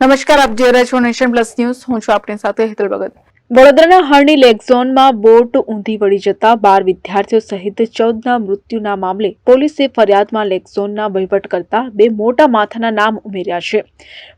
નમસ્કાર, આપ જોઈ રહ્યા છો નેશન પ્લસ ન્યૂઝ. હું છું આપની સાથે હેતલ ભગત. વડોદરાના હરણી લેક ઝોનમાં બોટ ઊંધી વળી જતા બાર વિદ્યાર્થીઓ સહિત ચૌદના મૃત્યુના મામલે પોલીસે ફરિયાદમાં લેક ઝોનના વહીવટ કરતા બે મોટા માથાના નામ ઉમેર્યા છે.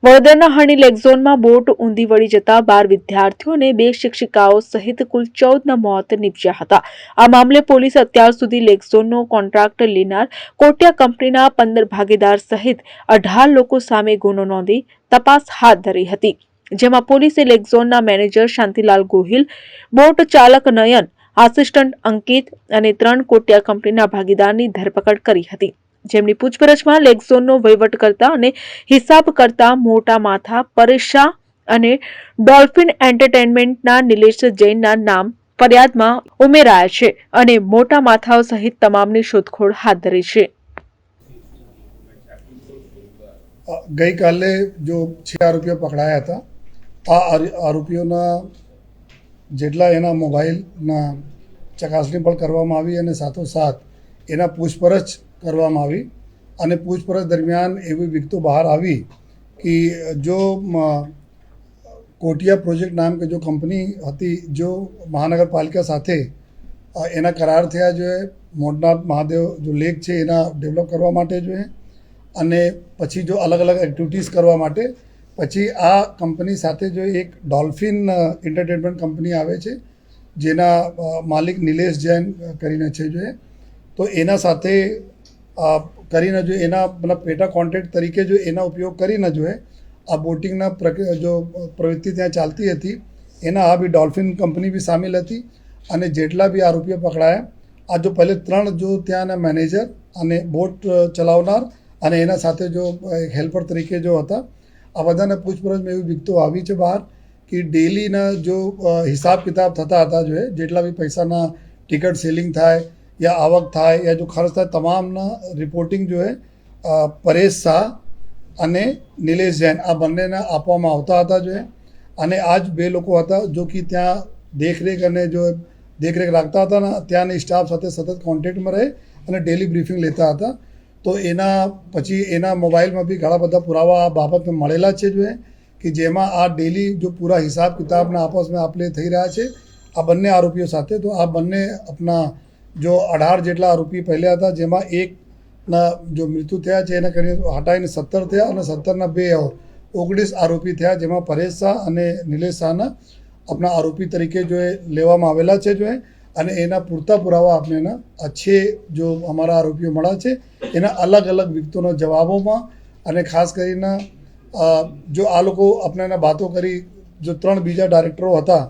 વડોદરાના હરણી લેક ઝોનમાં બોટ ઊંધી વળી જતા બાર વિદ્યાર્થીઓ અને બે શિક્ષિકાઓ સહિત કુલ ચૌદના મોત નીપજ્યા હતા. આ મામલે પોલીસે અત્યાર સુધી લેક ઝોનનો કોન્ટ્રાક્ટ લેનાર કોટિયા કંપનીના પંદર ભાગીદાર સહિત અઢાર લોકો સામે ગુનો નોંધી તપાસ હાથ ધરી હતી. જેમાં પોલીસે લેક ઝોનના મેનેજર શાંતિલાલ ગોહિલ, બોટ ચાલક નયન, આસિસ્ટન્ટ અંકિત અને ત્રણ કોટિયા કંપનીના ભાગીદારની ધરપકડ કરી હતી. જેમની પૂછપરછમાં લેક ઝોનનો વહીવટ કરતા અને હિસાબ કરતા મોટા માથા, પરેશ અને ડોલ્ફિન એન્ટરટેનમેન્ટના નિલેશ જૈનના નામ ફરિયાદમાં ઉમેરાયા છે અને મોટા માથાઓ સહિત તમામની શોધખોળ હાથ ધરી છે. ગઈકાલે જો છ આરોપીઓ પકડાયા હતા, આ આરોપીઓના જેટલા એના મોબાઈલના ચકાસણી પણ કરવામાં આવી અને સાથોસાથ એના પૂછપરછ કરવામાં આવી અને પૂછપરછ દરમિયાન એવી વિગતો બહાર આવી કે જો કોટિયા પ્રોજેક્ટ નામ કે જો કંપની હતી, જો મહાનગરપાલિકા સાથે એના કરાર થયા જોઈએ, મોટનાથ મહાદેવ જો લેક છે એના ડેવલપ કરવા માટે જોઈએ અને પછી જો અલગ અલગ એક્ટિવિટીઝ કરવા માટે, પછી આ કંપની સાથે જો એક ડોલ્ફિન એન્ટરટેનમેન્ટ કંપની આવે છે, જેના માલિક નિલેશ જૈન કરીને છે જો એ. તો એના સાથે કરીને જો એના, મતલબ પેટા કોન્ટેક્ટ તરીકે જો એના ઉપયોગ કરીને જો આ બોટિંગના જો પ્રવૃત્તિ ત્યાં ચાલતી હતી, એના આ બી ડોલ્ફિન કંપની બી સામેલ હતી, અને જેટલા બી આરોપીઓ પકડાયા, આ જો પહેલે ત્રણ જો ત્યાંના મેનેજર અને બોટ ચલાવનાર અને એના સાથે જો હેલ્પર તરીકે જો હતા, આ બધાને પૂછપરછમાં એવી વિગતો આવી છે બહાર કે ડેલીના જો હિસાબ કિતાબ થતા હતા જો જેટલા બી પૈસાના ટિકિટ સેલિંગ થાય યા આવક થાય યા જો ખર્ચ થાય, તમામના રિપોર્ટિંગ જો પરેશ શાહ અને નિલેશ જૈન આ બંનેને આપવામાં આવતા હતા જો અને આ જ બે લોકો હતા જો કે ત્યાં દેખરેખ અને જો દેખરેખ રાખતા હતા ને, ત્યાંની સ્ટાફ સાથે સતત કોન્ટેક્ટમાં રહે અને ડેલી બ્રીફિંગ લેતા હતા. તો એના પછી એના મોબાઈલમાં બી ઘણા બધા પુરાવા આ બાબતને મળેલા છે જો કે જેમાં આ ડેલી જો પૂરા હિસાબ કિતાબના આપસમાં આપલે થઈ રહ્યા છે, આ બંને આરોપીઓ સાથે. તો આ બંને આપણા જો અઢાર જેટલા આરોપી પહેલા હતા, જેમાં એકના જો મૃત્યુ થયા છે, એના કરીને હટાઈને સત્તર થયા અને સત્તરના બે ઓગણીસ આરોપી થયા, જેમાં પરેશ શાહ અને નિલેશ શાહના આપણા આરોપી તરીકે જો એ લેવામાં આવેલા છે જો અને એના પૂરતા પુરાવા આપને એના આ છે જો અમારા આરોપીઓ મળ્યા છે, એના અલગ અલગ વિગતોના જવાબોમાં અને ખાસ કરીને જો આ લોકો આપણે એના વાતો કરી, જો ત્રણ બીજા ડાયરેક્ટરો હતા,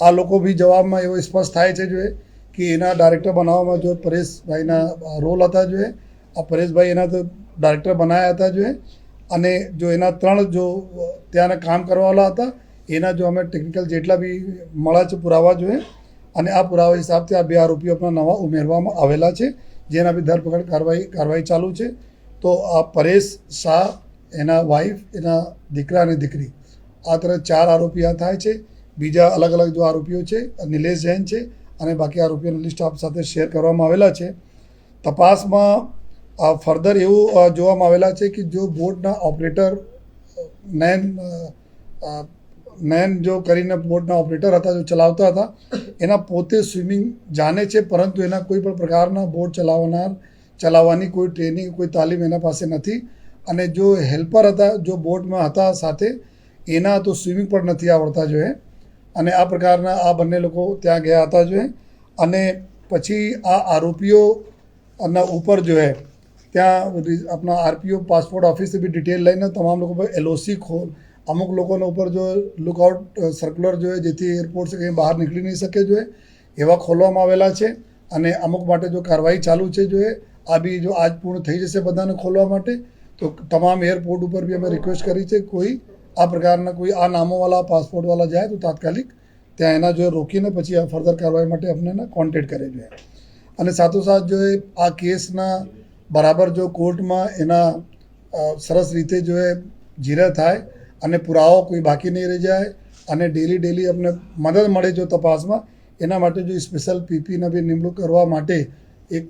આ લોકો બી જવાબમાં એવો સ્પષ્ટ થાય છે જોઈએ કે એના ડાયરેક્ટર બનાવવામાં જો પરેશભાઈના રોલ હતા જોઈએ આ પરેશભાઈ એના તો ડાયરેક્ટર બનાવ્યા હતા જોઈએ અને જો એના ત્રણ જો ત્યાંના કામ કરવાવાળા હતા, એના જો અમે ટેકનિકલ જેટલા બી મળ્યા છે પુરાવા જોઈએ અને આ પુરાવા હિસાબથી આ બે આરોપીઓ આપણા નવા ઉમેરવામાં આવેલા છે. જેના બી ધરપકડ કાર્યવાહી કાર્યવાહી ચાલુ છે. તો આ પરેશ શાહ, એના વાઈફ એના દીકરા અને દીકરી. આ તરફ ચાર આરોપી આ થાય છે. બીજા અલગ અલગ જો આરોપીઓ છે, નિલેશ જૈન છે અને બાકી આરોપીઓની લિસ્ટ આપ સાથે શેર કરવામાં આવેલા છે. તપાસમાં ફર્ધર એવું જોવામાં આવેલા છે કે જો બોટના ઓપરેટર નયન નયન જો કરીને બોટના ઓપરેટર હતા, જો ચલાવતા હતા, એના પોતે સ્વિમિંગ જાણે છે, પરંતુ એના કોઈ પણ પ્રકારના બોટ ચલાવનાર, ચલાવવાની કોઈ ટ્રેનિંગ, કોઈ તાલીમ એના પાસે નથી. અને જો હેલ્પર હતા, જો બોટમાં હતા સાથે, એના તો સ્વિમિંગ પણ નથી આવડતા જોઈએ. અને આ પ્રકારના આ બંને લોકો ત્યાં ગયા હતા જોઈએ. અને પછી આ આરોપીઓના ઉપર જો ત્યાં આપણા આરપીઓ, પાસપોર્ટ ઓફિસે બી ડિટેલ લઈને તમામ લોકો એલઓસી ખોલ અમુક લોકોના ઉપર જો લુકઆઉટ સર્ક્યુલર જોઈએ જેથી એરપોર્ટ કંઈ બહાર નીકળી નહીં શકે જોઈએ એવા ખોલવામાં આવેલા છે. અને અમુક માટે જો કાર્યવાહી ચાલુ છે જોઈએ આ બી જો આજ પૂર્ણ થઈ જશે બધાને ખોલવા માટે, તો તમામ એરપોર્ટ ઉપર બી અમે રિક્વેસ્ટ કરી છે કોઈ આ પ્રકારના કોઈ આ નામોવાળા પાસપોર્ટવાળા જાય તો તાત્કાલિક ત્યાં એના જો રોકીને પછી આ ફર્ધર કાર્યવાહી માટે અમને કોન્ટેક્ટ કરે જોઈએ અને સાથોસાથ જો એ, આ કેસના બરાબર જો કોર્ટમાં એના સરસ રીતે જો એ જીરા થાય અને પુરાવો કોઈ બાકી નહીં રહી જાય અને ડેલી ડેલી અમને મદદ મળે જો તપાસમાં. એના માટે જો સ્પેશિયલ પીપીના બી નિમણૂક કરવા માટે એક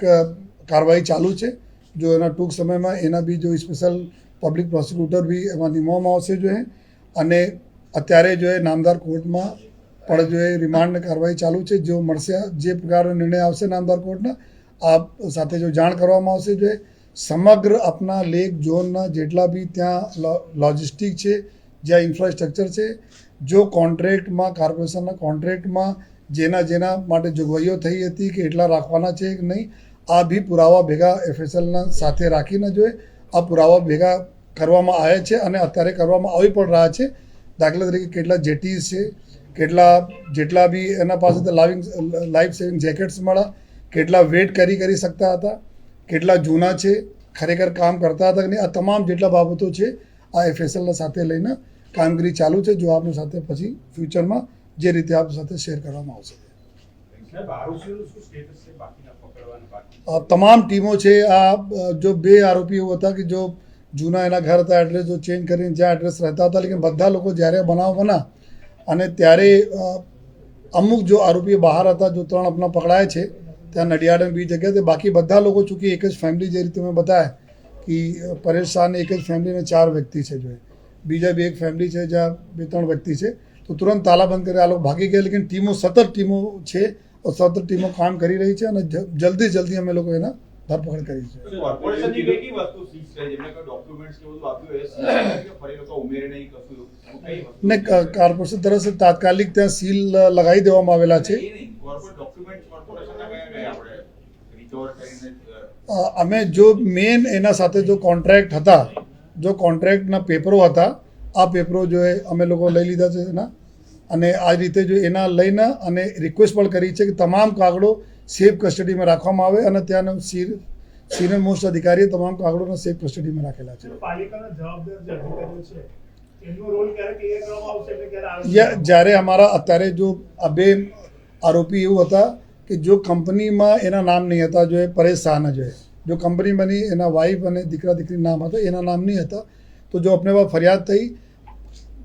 કાર્યવાહી ચાલુ છે. જો એના ટૂંક સમયમાં એના બી જો સ્પેશિયલ પબ્લિક પ્રોસિક્યુટર બી એમાં નિમવામાં આવશે જો અને અત્યારે જો એ નામદાર કોર્ટમાં પણ જો એ રિમાન્ડ કાર્યવાહી ચાલુ છે જો મળશે, જે પ્રકારનો નિર્ણય આવશે નામદાર કોર્ટના આ સાથે જો જાણ કરવામાં આવશે જો સમગ્ર આપના લેક ઝોનના જેટલા બી ત્યાં લોજિસ્ટિક છે જ્યાં ઇન્ફ્રાસ્ટ્રક્ચર છે, જો કોન્ટ્રેક્ટમાં કોર્પોરેશનના કોન્ટ્રેક્ટમાં જેના જેના માટે જોગવાઈઓ થઈ હતી કે એટલા રાખવાના છે કે નહીં, આ બી પુરાવા ભેગા એફએસએલના સાથે રાખીને જોઈએ આ પુરાવા ભેગા કરવામાં આવ્યા છે અને અત્યારે કરવામાં આવી પણ રહ્યા છે. દાખલા તરીકે કેટલા જેટીસ છે, કેટલા, જેટલા બી એના પાસેથી લાવિંગ, લાઈફ સેવિંગ જેકેટ્સ મળ્યા, કેટલા વેટ કરી કરી શકતા હતા, કેટલા જૂના છે, ખરેખર કામ કરતા હતા નહીં, આ તમામ જેટલા બાબતો છે, આ એફએસએલના સાથે લઈને કામગીરી ચાલુ છે, જો આપની સાથે પછી ફ્યુચરમાં જે રીતે આપ સાથે શેર કરવામાં આવશે તમામ ટીમો છે, આ જો બે આરોપીઓ હતા કે જો જૂના એના ઘર હતા એડ્રેસ જો ચેન્જ કરીને જ્યાં એડ્રેસ રહેતા હતા, લેકિન બધા લોકો જ્યારે બનાવ બના અને ત્યારે અમુક જો આરોપીઓ બહાર હતા, જો ત્રણ આપણા પકડાય છે, ત્યાં નડિયાદ બી જગ્યાએ બાકી બધા લોકો ચૂંકી, એક જ ફેમિલી જે રીતે મેં બતાવ્યા, કે પરેશ શાહની એક જ ફેમિલીને ચાર વ્યક્તિ છે, જો એ. બીજા બી એક ફેમિલી છે જ્યાં બે ત્રણ વ્યક્તિ છે તો તુરંત તાલાબંધ કરી આ લોકો ભાગી ગયા લેકિન ટીમો સતત ટીમો છે સતત ટીમો કામ કરી રહી છે અને જલ્દી જલ્દી અમે લોકો એના ધરપકડ કરી છે. બધું ને કોર્પોરેશન તરફથી તાત્કાલિક ત્યાં સીલ લગાવી દેવામાં આવેલા છે. અમે જો મેન એના સાથે જો કોન્ટ્રાક્ટ હતા જો કોન્ટ્રાક્ટના પેપરો હતા આ પેપરો જો એ અમે લોકો લઈ લીધા છે એના. અને આ રીતે જો એના લઈને અને રિક્વેસ્ટ પણ કરી છે કે તમામ કાગળો સેફ કસ્ટડીમાં રાખવામાં આવે અને ત્યાંનો સિનિયર મોસ્ટ અધિકારીએ તમામ કાગળોને સેફ કસ્ટડીમાં રાખેલા છે. જ્યારે અમારા અત્યારે જો આ બે આરોપી એવું હતા કે જો કંપનીમાં એના નામ નહીં હતા જો એ પરેશ શાહના જો એ. જો કંપની બની, એના વાઈફ અને દીકરા દીકરી નામ હતા, એના નામ નહીં હતા. તો જો અપને ફરિયાદ થઈ,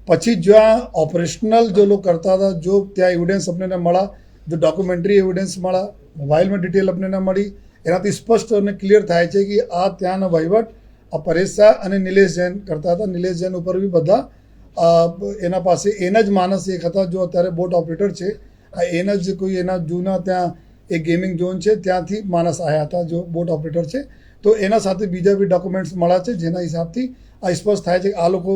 પછી જ્યાં ઓપરેશનલ જો લોકો કરતા હતા, જો ત્યાં એવિડન્સ આપણને મળ્યા, જો ડોક્યુમેન્ટરી એવિડન્સ મળ્યા મોબાઈલમાં ડિટેલ આપણને મળી, એનાથી સ્પષ્ટ અને ક્લિયર થાય છે કે આ ત્યાંનો વહીવટ, આ પરેશ શાહ અને નિલેશ જૈન કરતા હતા. નિલેશ જૈન ઉપર બી બધા એના પાસે એના જ માણસ એક હતા, જો અત્યારે બોટ ઓપરેટર છે. આ એના જ કોઈ એના જૂના ત્યાં એક ગેમિંગ ઝોન છે, ત્યાંથી માણસ આવ્યા હતા, જો બોટ ઓપરેટર છે. તો એના સાથે બીજા બી ડોક્યુમેન્ટ્સ મળ્યા છે, જેના હિસાબથી આ સ્પષ્ટ થાય છે કે આ લોકો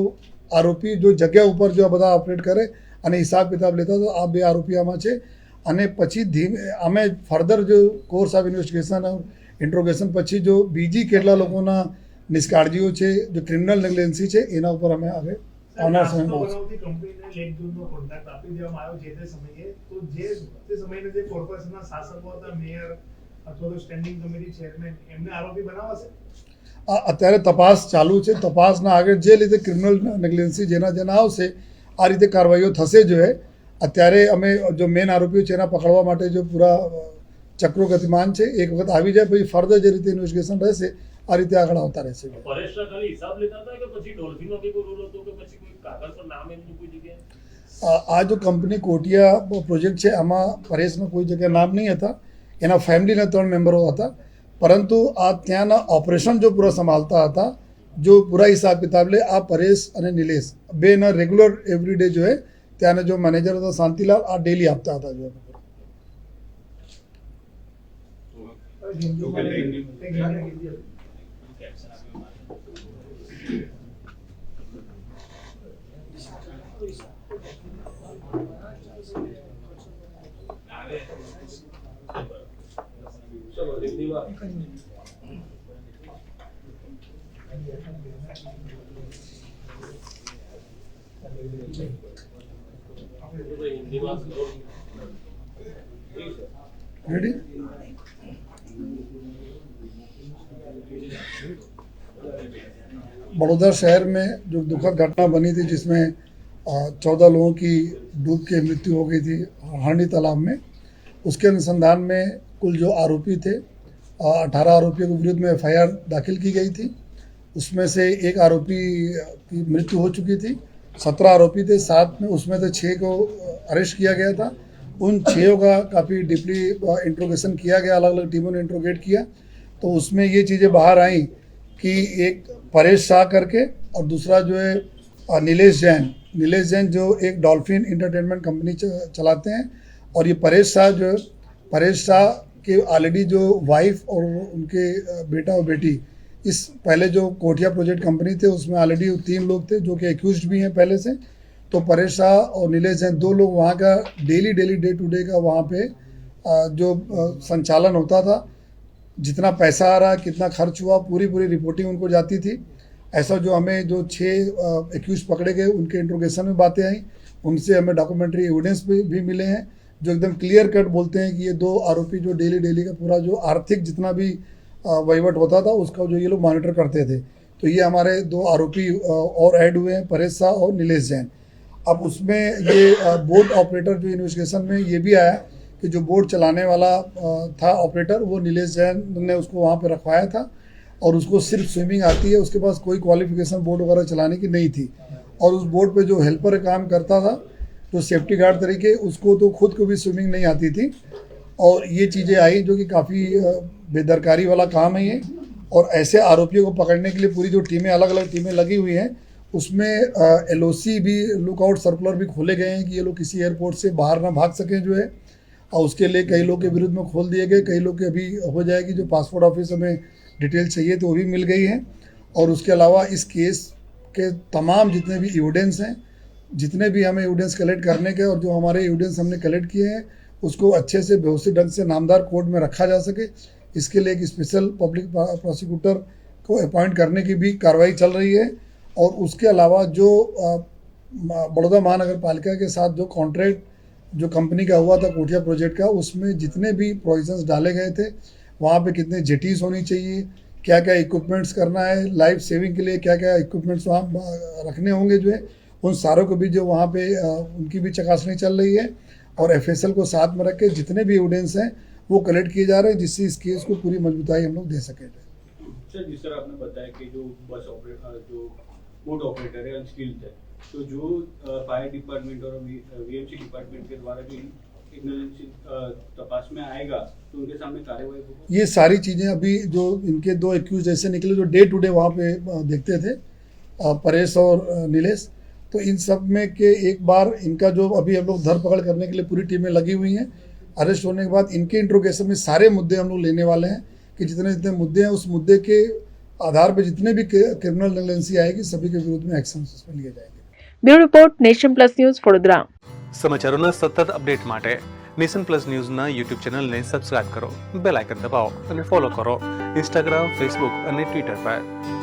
આરોપી જો જગ્યા ઉપર જો આ બધા ઓપરેટ કરે અને હિસાબ કિતાબ લેતા તો આ બે આરોપી આમાં છે. અને પછી ધીમે, અમે ફર્ધર જો કોર્સ ઓફ ઇન્વેસ્ટિગેશન ઇન્ટ્રોગેશન પછી જો બીજી કેટલા લોકોના નિષ્કાળજીઓ છે, જો ક્રિમિનલ નેગ્લેન્સી છે, એના ઉપર અમે હવે નાસ્તો સમયમાં કંપનીને લેક ઝોનનો કોન્ટ્રાક્ટ આપી દેવામાં આવ્યો જે તે સમયે. તો જે તે સમયના જે કોર્પોરેશનના શાસકો હતા મેયર અથવા તો સ્ટેન્ડિંગ કમિટી ચેરમેન એમને આરોપી બનાવાશે? આ અત્યારે તપાસ ચાલુ છે. તપાસના આગળ જે રીતે ક્રિમિનલ નેગ્લેન્સી જેના જેના આવશે આ રીતે કાર્યવાહીઓ થશે જો અત્યારે અમે જો મેન આરોપીઓ છે એના પકડવા માટે જો પૂરા ચક્રો ગતિમાન છે. એક વખત આવી જાય પછી ફર્ધર જે રીતે ઇન્વેસ્ટિગેશન રહેશે આ રીતે આગળ આવતા રહેશે. આ જો કંપની કોટિયા પ્રોજેક્ટ છે આમાં પરેશનું કોઈ જગ્યાએ નામ નહીં હતા. એના ફેમિલીના ત્રણ મેમ્બરો હતા. પરંતુ આ ત્યાંના ઓપરેશન જો પૂરા સંભાળતા હતા જો પૂરા હિસાબ કિતાબ લે આ પરેશ અને નિલેશ બેના રેગ્યુલર એવરીડે જો હે ત્યાંના જો મેનેજર હતા શાંતિલાલ આ ડેલી આપતા હતા જો. હિન્દીમાં रेडी बड़ौदा शहर में जो दुखद घटना बनी थी, जिसमें चौदह लोगों की डूब के मृत्यु हो गई थी हांडी तालाब में, उसके अनुसंधान में कुल जो आरोपी थे अठारह आरोपियों के विरुद्ध में एफआईआर दाखिल की गई थी। उसमें से एक आरोपी की मृत्यु हो चुकी थी। सत्रह आरोपी थे सात में उसमें से छः को अरेस्ट किया गया था। उन छः का काफ़ी डीपली इंट्रोगेशन किया गया अलग अलग टीमों ने इंट्रोगेट किया। तो उसमें ये चीज़ें बाहर आई कि एक परेश शाह करके और दूसरा जो है नीलेश जैन। नीलेश जैन जो एक डॉल्फिन इंटरटेनमेंट कंपनी चलाते हैं। और ये परेश शाह जो है, परेश शाह के ऑलरेडी जो वाइफ और उनके बेटा और बेटी इस पहले जो कोठिया प्रोजेक्ट कंपनी थे उसमें ऑलरेडी तीन लोग थे जो कि एक्यूज भी हैं पहले से। तो परेश शाह और नीलेश जैन दो लोग वहाँ का daily daily day to day का वहाँ पे जो संचालन होता था। जितना पैसा आ रहा कितना खर्च हुआ पूरी पूरी रिपोर्टिंग उनको जाती थी। ऐसा जो हमें जो छः एक्यूज पकड़े गए उनके इंट्रोगेशन में बातें आई। उनसे हमें डॉक्यूमेंट्री एविडेंस भी, भी मिले हैं। जो एकदम क्लियर कट बोलते हैं कि ये दो आरोपी जो डेली डेली का पूरा जो आर्थिक जितना भी वहीवट होता था, उसका जो ये लोग मॉनिटर करते थे। तो ये हमारे दो आरोपी और ऐड हुए हैं, परेश शाह और नीलेश जैन। अब उसमें ये बोट ऑपरेटर जो इन्वेस्टिगेशन में ये भी आया कि जो बोट चलाने वाला था ऑपरेटर वो नीलेश जैन ने उसको वहाँ पर रखवाया था और उसको सिर्फ़ स्विमिंग आती है, उसके पास कोई क्वालिफिकेशन बोट वगैरह चलाने की नहीं थी। और उस बोट पे जो हेल्पर काम करता था जो सेफ्टी गार्ड तरीके, उसको तो खुद को भी स्विमिंग नहीं आती थी। और ये चीज़ें आई जो कि काफ़ी बेदरकारी वाला काम है ये। और ऐसे आरोपियों को पकड़ने के लिए पूरी जो टीमें अलग अलग टीमें लगी हुई हैं, उसमें एलओसी भी लुकआउट सर्कुलर भी खोले गए हैं कि ये लोग किसी एयरपोर्ट से बाहर ना भाग सकें जो है। और उसके लिए कई लोग के विरुद्ध में खोल दिए गए। कई लोग के अभी हो जाएगी जो पासपोर्ट ऑफ़िस हमें डिटेल चाहिए तो वो भी मिल गई है। और उसके अलावा इस केस के तमाम जितने भी एविडेंस हैं जितने भी हमें एविडेंस कलेक्ट करने के और जो हमारे एविडेंस हमने कलेक्ट किए हैं, उसको अच्छे से, व्यवस्थित ढंग से नामदार कोर्ट में रखा जा सके। इसके लिए एक स्पेशल पब्लिक प्रोसिक्यूटर को अपॉइंट करने की भी कार्रवाई चल रही है। और उसके अलावा जो बड़ौदा महानगर पालिका के साथ जो कॉन्ट्रैक्ट जो कंपनी का हुआ था, कोठिया प्रोजेक्ट का, उसमें जितने भी प्रोविजंस डाले गए थे, वहाँ पे कितने जेटीज होनी चाहिए क्या क्या इक्विपमेंट्स करना है लाइफ सेविंग के लिए क्या क्या इक्विपमेंट्स वहाँ रखने होंगे जो है उन सारों को भी जो वहाँ पे उनकी भी चकासनी चल रही है और एफएसएल को साथ में रख के जितने भी एविडेंस हैं वो कलेक्ट किए जा रहे हैं जिससे इस केस को पूरी मजबूताई हम लोग दे सकें। सर जिस तरह आपने बताया कि जो बस ऑपरेटर जो बोट ऑपरेटर है अनस्किल्ड है तो जो फायर डिपार्टमेंट और वीएमसी डिपार्टमेंट के द्वारा जो तपास में आएगा तो उनके सामने ये सारी चीज़ें अभी जो इनके दो एक्यूज ऐसे निकले जो डे टू डे वहाँ पे देखते थे परेश और नीलेश तो इन सब में के एक बार इनका जो अभी हम लोग धरपकड़ करने के लिए पूरी टीमें लगी हुई हैं अरेस्ट होने के बाद इनके इंट्रोगेशन में सारे मुद्दे हम लोग लेने वाले हैं कि जितने जितने मुद्दे हैं उस मुद्दे के आधार पर जितने भी क्रिमिनल नेगलेंसी आएगी सभी के विरुद्ध में एक्शन उसमें लिए जाएंगे bureau report nation plus news Vadodara સમાચારોના સતત અપડેટ માટે નેશન પ્લસ ન્યૂઝના યુટ્યુબ ચેનલને સબસ્ક્રાઇબ કરો બેલ આઇકન દબાવો અને ફોલો કરો ઇન્સ્ટાગ્રામ ફેસબુક અને ટ્વિટર પર